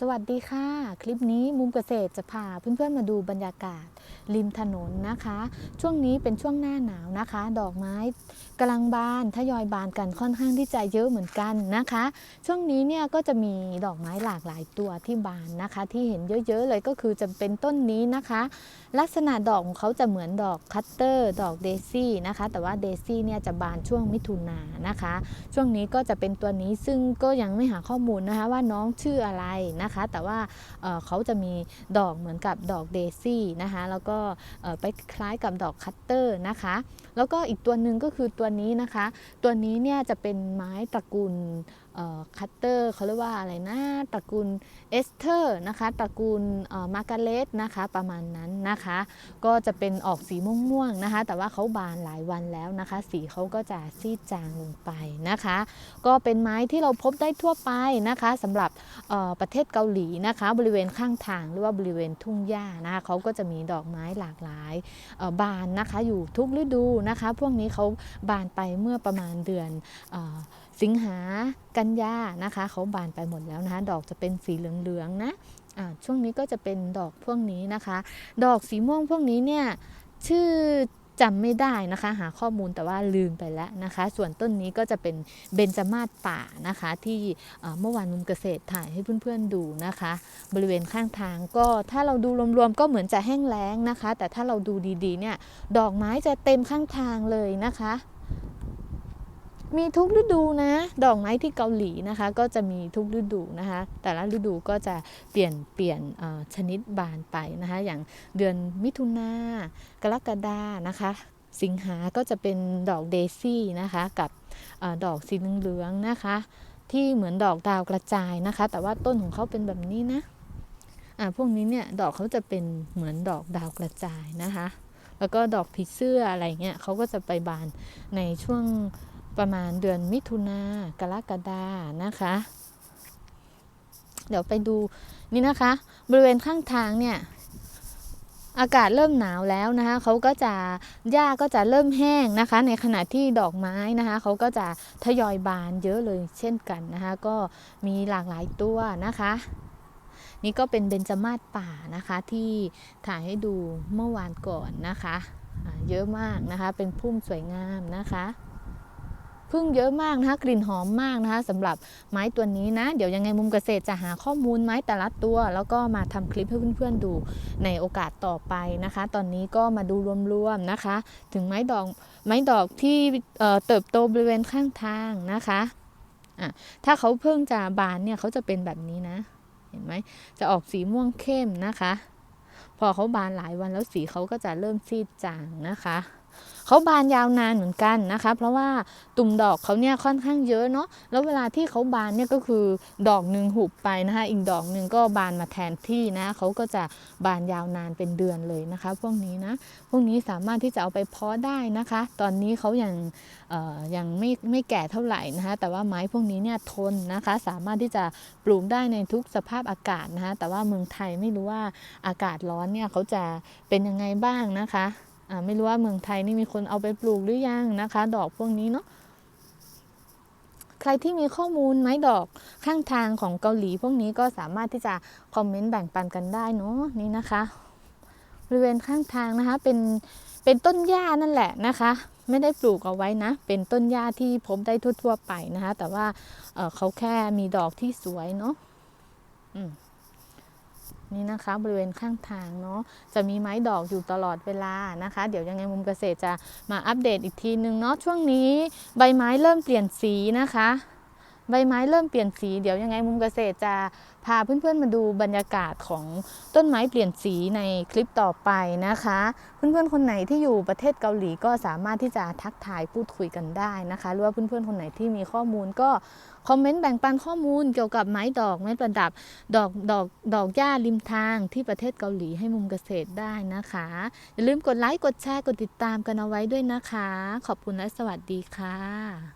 สวัสดีค่ะ คลิปนี้มุมเกษตรจะพาเพื่อนๆมาดูบรรยากาศ ริมถนนนะคะ ช่วงนี้เป็นช่วงหน้าหนาวนะคะ ดอกไม้กำลังบานทยอยบานกันค่อนข้างที่จะเยอะเหมือนกันนะคะ ช่วงนี้เนี่ยก็จะมีดอกไม้หลากหลายตัวที่บานนะคะ ที่เห็นเยอะๆเลยก็คือจะเป็นต้นนี้นะคะ ลักษณะดอกของเขาจะเหมือนดอกคัตเตอร์ ดอกเดซี่นะคะ แต่ว่าเดซี่เนี่ยจะบานช่วงมิถุนายนะคะ ช่วงนี้ก็จะเป็นตัวนี้ซึ่งก็ยังไม่หาข้อมูลนะคะว่าน้องชื่ออะไรนะคะ แต่ว่าเเขาจะมีดอกเหมือนกับดอกเดซี่นะคะแล้วก็ไปคล้ายกับดอกคัตเตอร์นะคะ แล้วก็อีกตัวหนึ่งก็คือตัวนี้นะคะ ตัวนี้เนี่ยจะเป็นไม้ตระกูลคัตเตอร์เขาเรียกว่าอะไรนะตระกูลเอสเทอร์นะคะตระกูลมาร์กาเรตนะคะประมาณนั้นนะคะ ก็จะเป็นออกสีม่วงๆนะคะ แต่ว่าเขาบานหลายวันแล้วนะคะ สีเขาก็จะซีดจางลงไปนะคะ ก็เป็นไม้ที่เราพบได้ทั่วไปนะคะสำหรับประเทศเกาหลีนะคะ บริเวณข้างทางหรือว่าบริเวณทุ่งหญ้านะคะเขาก็จะมีดอกไม้หลากหลายบานนะคะอยู่ทุกฤดูนะคะ พวกนี้เขาบานไปเมื่อประมาณเดือนสิงหากันยานะคะเขาบานไปหมดแล้วนะคะ ดอกจะเป็นสีเหลืองๆนะอ่าช่วงนี้ก็จะเป็นดอกพวกนี้นะคะ ดอกสีม่วงพวกนี้เนี่ยชื่อ จำไม่ได้นะคะ หาข้อมูลแต่ว่าลืมไปแล้วนะคะ ส่วนต้นนี้ก็จะเป็นเบญจมาศป่านะคะ ที่เมื่อวานมุมเกษตรถ่ายให้เพื่อนๆดูนะคะ บริเวณข้างทางก็ถ้าเราดูรวมๆก็เหมือนจะแห้งแล้งนะคะ แต่ถ้าเราดูดีๆเนี่ยดอกไม้จะเต็มข้างทางเลยนะคะ มีทุกฤดูนะ ดอกไม้ที่เกาหลีนะคะ ก็จะมีทุกฤดูนะคะ แต่ละฤดูก็จะเปลี่ยนเปลี่ยนชนิดบานไปนะคะ อย่างเดือนมิถุนากรกฎานะคะ สิงหาก็จะเป็นดอกเดซี่นะคะกับออดอกสีเหลืองๆนะคะ ที่เหมือนดอกดาวกระจายนะคะ แต่ว่าต้นของเขาเป็นแบบนี้นะอ่าพวกนี้เนี่ยดอกเขาจะเป็นเหมือนดอกดาวกระจายนะคะ แล้วก็ดอกผีเสื้ออะไรเงี้ยเขาก็จะไปบานในช่วง ประมาณเดือนมิถุนากรกฎานะคะ เดี๋ยวไปดูนี่นะคะ บริเวณข้างทางเนี่ยอากาศเริ่มหนาวแล้วนะคะเขาก็จะหญ้าก็จะเริ่มแห้งนะคะ ในขณะที่ดอกไม้นะคะเขาก็จะทยอยบานเยอะเลยเช่นกันนะคะ ก็มีหลากหลายตัวนะคะ นี่ก็เป็นเบญจมาศป่านะคะที่ถ่ายให้ดูเมื่อวานก่อนนะคะ เยอะมากนะคะเป็นพุ่มสวยงามนะคะ พึ่งเยอะมากนะคะ กลิ่นหอมมากนะคะสำหรับไม้ตัวนี้นะ เดี๋ยวยังไงมุมเกษตรจะหาข้อมูลไม้แต่ละตัว แล้วก็มาทำคลิปให้เพื่อนๆดูในโอกาสต่อไปนะคะ ตอนนี้ก็มาดูรวมๆนะคะ ถึงไม้ดอกไม้ดอกที่เติบโตบริเวณข้างทางนะคะะถ้าเขาเพิ่งจะบานเนี่ยเขาจะเป็นแบบนี้นะ เห็นไหมจะออกสีม่วงเข้มนะคะ พอเขาบานหลายวันแล้วสีเขาก็จะเริ่มซีดจางนะคะ เขาบานยาวนานเหมือนกันนะคะ เพราะว่าตุ่มดอกเขาเนี่ยค่อนข้างเยอะเนาะแล้วเวลาที่เขาบานเนี่ยก็คือดอกหนึ่งหุบไปนะคะ อีกดอกหนึ่งก็บานมาแทนที่นะเขาก็จะบานยาวนานเป็นเดือนเลยนะคะ พวกนี้นะพวกนี้สามารถที่จะเอาไปเพาะได้นะคะ ตอนนี้เขายังยังไม่ไม่แก่เท่าไหร่นะคะ แต่ว่าไม้พวกนี้เนี่ยทนนะคะ สามารถที่จะปลูกได้ในทุกสภาพอากาศนะคะ แต่ว่าเมืองไทยไม่รู้ว่าอากาศร้อนเนี่ยเขาจะเป็นยังไงบ้างนะคะ ไม่รู้ว่าเมืองไทยนี่มีคนเอาไปปลูกหรือยังนะคะ ดอกพวกนี้เนาะใครที่มีข้อมูลไม้ดอกข้างทางของเกาหลี พวกนี้ก็สามารถที่จะคอมเมนต์แบ่งปันกันได้เนาะนี่นะคะบริเวณข้างทางนะคะเป็นเป็นต้นหญ้านั่นแหละนะคะ ไม่ได้ปลูกเอาไว้นะ เป็นต้นหญ้าที่พบได้ทั่ว ๆ ไปนะคะ แต่ว่าเเขาแค่มีดอกที่สวยเนาะอืม นี่นะคะ บริเวณข้างทางเนาะจะมีไม้ดอกอยู่ตลอดเวลานะคะ เดี๋ยวยังไงมุมเกษตรจะมาอัปเดตอีกทีนึงเนาะช่วงนี้ ใบไม้เริ่มเปลี่ยนสีนะคะ ใบไม้เริ่มเปลี่ยนสี เดี๋ยวยังไงมุมเกษตรจะพาเพื่อนๆมาดูบรรยากาศของต้นไม้เปลี่ยนสีในคลิปต่อไปนะคะ เพื่อนๆคนไหนที่อยู่ประเทศเกาหลีก็สามารถที่จะทักทายพูดคุยกันได้นะคะ หรือว่าเพื่อนๆคนไหนที่มีข้อมูลก็คอมเมนต์แบ่งปันข้อมูลเกี่ยวกับไม้ดอกไม้ประดับดอกดอกดอกหญ้าริมทางที่ประเทศเกาหลีให้มุมเกษตรได้นะคะ อย่าลืมกดไลค์กดแชร์กดติดตามกันเอาไว้ด้วยนะคะ ขอบคุณและสวัสดีค่ะ